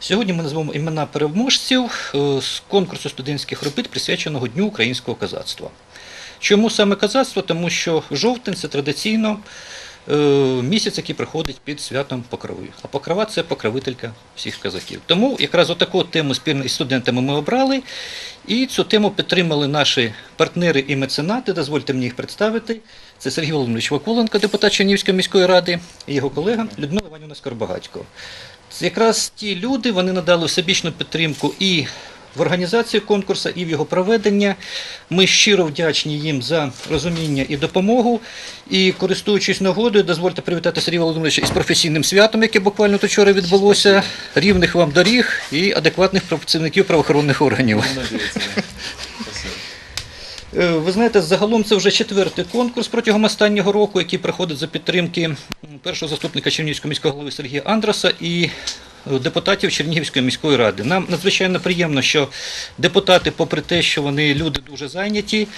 Сьогодні ми назвемо імена переможців е, з конкурсу студентських робіт, присвяченого Дню українського козацтва. Чому саме козацтво? Тому що жовтень це традиційно е, місяць, який приходить під святом Покрови. А Покрова це покровителька всіх козаків. Тому якраз отаку тему спільно із студентами ми обрали. І цю тему підтримали наші партнери і меценати. Дозвольте мені їх представити. Це Сергій Володимирович Вакуленко, депутат Чернігівської міської ради, і його колега Людмила Іванівна Скорбагатько. Якраз ті люди, вони надали всебічну підтримку і в організації конкурсу, і в його проведення. Ми щиро вдячні їм за розуміння і допомогу. І користуючись нагодою, дозвольте привітати Сергія Володимировича із професійним святом, яке буквально тут вчора відбулося. Рівних вам доріг і адекватних працівників правоохоронних органів. Е, Ви знаєте, загалом це вже четвертий конкурс протягом останнього року, який проходить за підтримки першого заступника Чернігівського міського голови Сергія Андраса і е, депутатів Чернігівської міської ради. Нам надзвичайно приємно, що депутати, попри те, що вони люди дуже зайняті,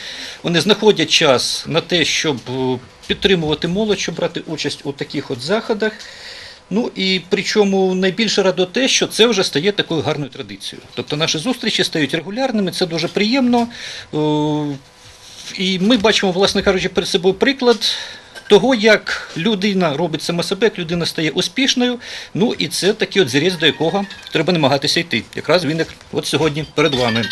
вони знаходять час на те, щоб е, підтримувати молодь, щоб брати участь у таких от заходах. Ну і причому найбільше радо те, що це вже стає такою гарною традицією. Тобто наші зустрічі стають регулярними, це дуже приємно. Е, І ми бачимо, власне кажучи, перед собою приклад того, як людина робить саме себе, як людина стає успішною. Ну і це такий от зріз, до якого треба намагатися йти. Якраз він як от сьогодні перед вами.